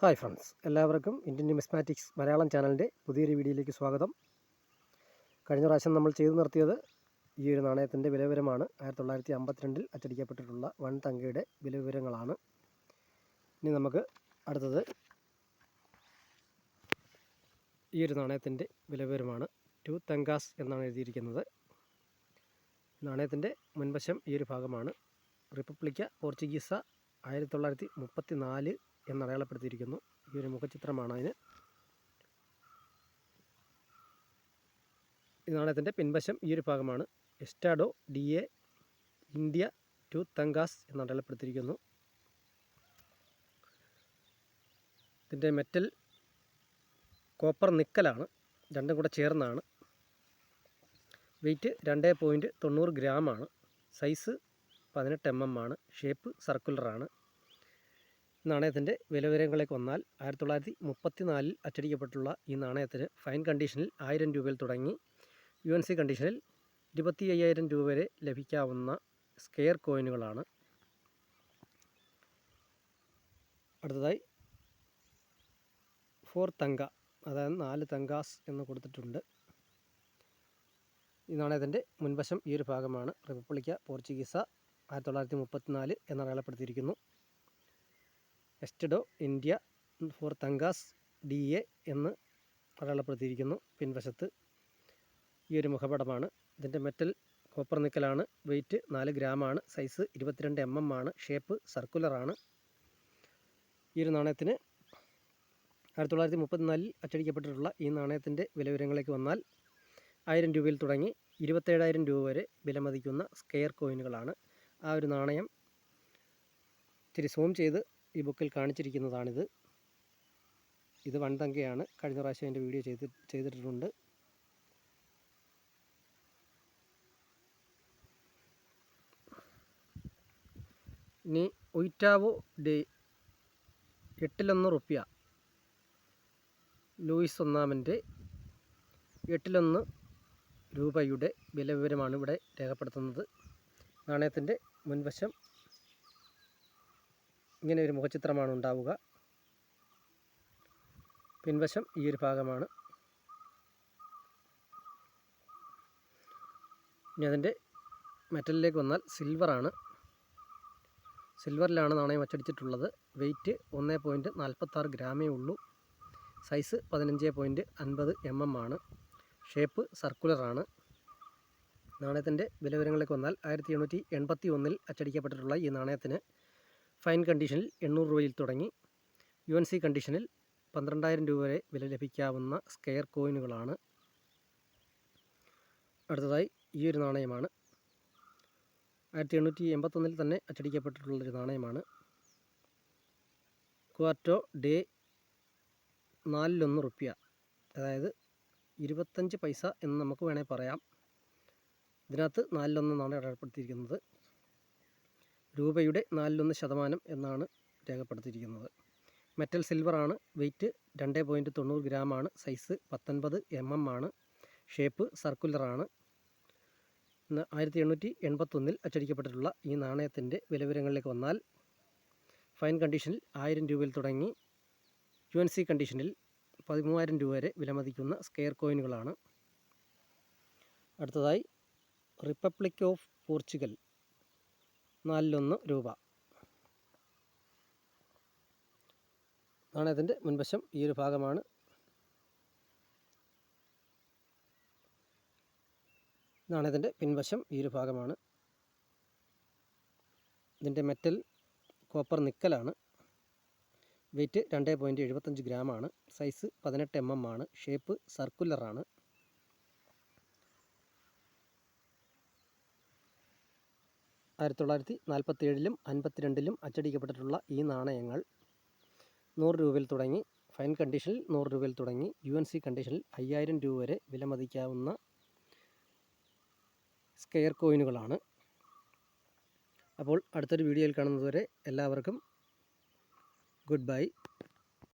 Hi friends എല്ലാവർക്കും Indian numismatics Malayalam ചാനലിന്റെ പുതിയൊരു വീഡിയോയിലേക്ക് സ്വാഗതം. കഴിഞ്ഞ പ്രാവശ്യം നമ്മൾ ചെയ്തു നിർത്തിയത് ഈ ഒരു നാണയത്തിന്റെ വിലവിവരമാണ്. ആയിരത്തി തൊള്ളായിരത്തി അമ്പത്തിരണ്ടിൽ അച്ചടിക്കപ്പെട്ടിട്ടുള്ള വൺ തങ്കയുടെ വിലവിവരങ്ങളാണ്. ഇനി നമുക്ക് അടുത്തത് ഈ ഒരു നാണയത്തിന്റെ വിലവിവരമാണ്. ടു തങ്കാസ് എന്നാണ് എഴുതിയിരിക്കുന്നത്. നാണയത്തിന്റെ മുൻവശം ഈ ഒരു ഭാഗമാണ്. റിപ്പബ്ലിക്ക പോർച്ചുഗീസ ആയിരത്തി തൊള്ളായിരത്തി മുപ്പത്തി നാല് എന്നടയാളപ്പെടുത്തിയിരിക്കുന്നു. ഈ ഒരു മുഖചിത്രമാണ് അതിന്. ഈ നാണയത്തിന്റെ പിൻവശം. ഈ ഒരു ഭാഗമാണ്. എസ്റ്റാഡോ ഡി എ ഇന്ത്യ ടു തങ്കാസ് എന്നടയാളപ്പെടുത്തിയിരിക്കുന്നു. ഇതിന്റെ മെറ്റൽ കോപ്പർ നിക്കലാണ്. രണ്ടും കൂടെ ചേർന്നാണ്. വെയിറ്റ് രണ്ട് പോയിന്റ് തൊണ്ണൂറ് ഗ്രാമാണ് സൈസ് പതിനെട്ട് എം എം ആണ്. ഷേപ്പ് സർക്കുലറാണ് നാണയത്തിന്റെ വിലവിവരങ്ങളിലേക്ക് വന്നാൽ ആയിരത്തി തൊള്ളായിരത്തി മുപ്പത്തി നാലിൽ അച്ചടിക്കപ്പെട്ടുള്ള ഈ നാണയത്തിന് ഫൈൻ കണ്ടീഷനിൽ ആയിരം രൂപയിൽ തുടങ്ങി യു എൻ സി കണ്ടീഷനിൽ ഇരുപത്തി അയ്യായിരം രൂപ വരെ ലഭിക്കാവുന്ന സ്കെയർ കോയിനുകളാണ്. അടുത്തതായി ഫോർ തങ്ക അതായത് നാല് തങ്കാസ് എന്ന് കൊടുത്തിട്ടുണ്ട്. ഈ നാണയത്തിന്റെ മുൻവശം ഈ ഒരു ഭാഗമാണ്. റിപ്പബ്ലിക്ക പോർച്ചുഗീസ ആയിരത്തി തൊള്ളായിരത്തി മുപ്പത്തിനാല് എന്നടയാളപ്പെടുത്തിയിരിക്കുന്നു എസ്റ്റഡോ ഇന്ത്യ ഫോർ തങ്കാസ് ഡി എ എന്ന് അടയാളപ്പെടുത്തിയിരിക്കുന്നു. പിൻവശത്ത് ഈ ഒരു മുഖപടമാണ്. ഇതിന്റെ മെറ്റൽ കോപ്പർ നിക്കലാണ്. വെയിറ്റ് നാല് ഗ്രാമാണ്. സൈസ് ഇരുപത്തിരണ്ട് എം എം ആണ്. ഷേപ്പ് സർക്കുലറാണ് ഈ ഒരു നാണയത്തിന് ആയിരത്തി തൊള്ളായിരത്തി മുപ്പത്തിനാലിൽ അച്ചടിക്കപ്പെട്ടിട്ടുള്ള ഈ നാണയത്തിന്റെ വിലവിവരങ്ങളിലേക്ക് വന്നാൽ ആയിരം രൂപയിൽ തുടങ്ങി ഇരുപത്തേഴായിരം രൂപ വരെ വിലമതിക്കുന്ന സ്കെയർ കോയിനുകളാണ്. ആ ഒരു നാണയം ഇത്തിരി സൂം ചെയ്ത് ഈ ബുക്കിൽ കാണിച്ചിരിക്കുന്നതാണിത്. ഇത് വൺ തങ്കയാണ് കഴിഞ്ഞ പ്രാവശ്യം എന്റെ വീഡിയോ ചെയ്ത് ചെയ്തിട്ടുണ്ട്. ഇനി ഒയിറ്റാവോ ഡേ എട്ടിലൊന്ന് റുപ്യ. ലൂയിസ് ഒന്നാമന്റെ എട്ടിലൊന്ന് രൂപയുടെ വില വിവരമാണ് ഇവിടെ രേഖപ്പെടുത്തുന്നത്. നാണയത്തിന്റെ മുൻവശം ഇങ്ങനെ ഒരു മുഖചിത്രമാണ് ഉണ്ടാവുക. പിൻവശം ഈ ഒരു ഭാഗമാണ്. ഇനി അതിന്റെ മെറ്റലിലേക്ക് വന്നാൽ സിൽവറാണ് സിൽവറിലാണ് നാണയം അച്ചടിച്ചിട്ടുള്ളത്. വെയിറ്റ് ഒന്ന് പോയിന്റ് നാൽപ്പത്താറ് ഗ്രാമേ ഉള്ളൂ. സൈസ് പതിനഞ്ച് പോയിന്റ് അൻപത് എം എം ആണ്. ഷേപ്പ് സർക്കുലറാണ് നാണയത്തിന്റെ വിലവിവരങ്ങളിലേക്ക് വന്നാൽ ആയിരത്തി എണ്ണൂറ്റി എൺപത്തി ഒന്നിൽ അച്ചടിക്കപ്പെട്ടിട്ടുള്ള ഈ നാണയത്തിന് ഫൈൻ കണ്ടീഷനിൽ എണ്ണൂറ് രൂപയിൽ തുടങ്ങി. യു എൻ സി കണ്ടീഷനിൽ പന്ത്രണ്ടായിരം രൂപ വരെ വില ലഭിക്കാവുന്ന സ്കെയർ കോയിനുകളാണ്. അടുത്തതായി ഈ ഒരു നാണയമാണ്. ആയിരത്തി എണ്ണൂറ്റി എൺപത്തൊന്നിൽ തന്നെ അച്ചടിക്കപ്പെട്ടിട്ടുള്ളൊരു നാണയമാണ്. ക്വാർട്ടോ ഡേ നാലിലൊന്ന് റുപ്യ. അതായത് ഇരുപത്തഞ്ച് പൈസ എന്ന് നമുക്ക് വേണേൽ പറയാം. ഇതിനകത്ത് നാലിലൊന്നെന്നാണ് അടയാളപ്പെടുത്തിയിരിക്കുന്നത്. രൂപയുടെ നാലിലൊന്ന് ശതമാനം എന്നാണ് രേഖപ്പെടുത്തിയിരിക്കുന്നത്. മെറ്റൽ സിൽവറാണ് വെയിറ്റ് രണ്ട് പോയിന്റ് തൊണ്ണൂറ് ഗ്രാമാണ് സൈസ് പത്തൊൻപത് എം എം ആണ്. ഷേപ്പ് സർക്കുലറാണ് ആയിരത്തി എണ്ണൂറ്റി എൺപത്തൊന്നിൽ അച്ചടിക്കപ്പെട്ടിട്ടുള്ള ഈ നാണയത്തിന്റെ വിലവിവരങ്ങളിലേക്ക് വന്നാൽ ഫൈൻ കണ്ടീഷനിൽ ആയിരം രൂപയിൽ തുടങ്ങി യു എൻ സി കണ്ടീഷനിൽ പതിമൂവായിരം രൂപ വരെ വിലമതിക്കുന്ന സ്കെയർ കോയിനുകളാണ്. അടുത്തതായി റിപ്പബ്ലിക് ഓഫ് പോർച്ചുഗൽ നാലിലൊന്ന് രൂപ. നാണയത്തിന്റെ മുൻവശം. ഈ ഒരു ഭാഗമാണ്. നാണയത്തിന്റെ പിൻവശം. ഈ ഒരു ഭാഗമാണ്. ഇതിന്റെ മെറ്റൽ കോപ്പർ നിക്കലാണ്. വെയിറ്റ് രണ്ട് പോയിന്റ് എഴുപത്തഞ്ച് ഗ്രാമാണ് സൈസ് പതിനെട്ട് എം എം ആണ്. ഷേപ്പ് സർക്കുലറാണ്. ആയിരത്തി തൊള്ളായിരത്തി നാൽപ്പത്തി ഏഴിലും അൻപത്തിരണ്ടിലും അച്ചടിക്കപ്പെട്ടിട്ടുള്ള ഈ നാണയങ്ങൾ നൂറ് രൂപയിൽ തുടങ്ങി ഫൈൻ കണ്ടീഷനിൽ നൂറ് രൂപയിൽ തുടങ്ങി യു എൻ സി കണ്ടീഷനിൽ അയ്യായിരം രൂപ വരെ വിലമതിക്കാവുന്ന സ്കെയർ കോയിനുകളാണ്. അപ്പോൾ അടുത്തൊരു വീഡിയോയിൽ കാണുന്നതുവരെ എല്ലാവർക്കും ഗുഡ് ബൈ.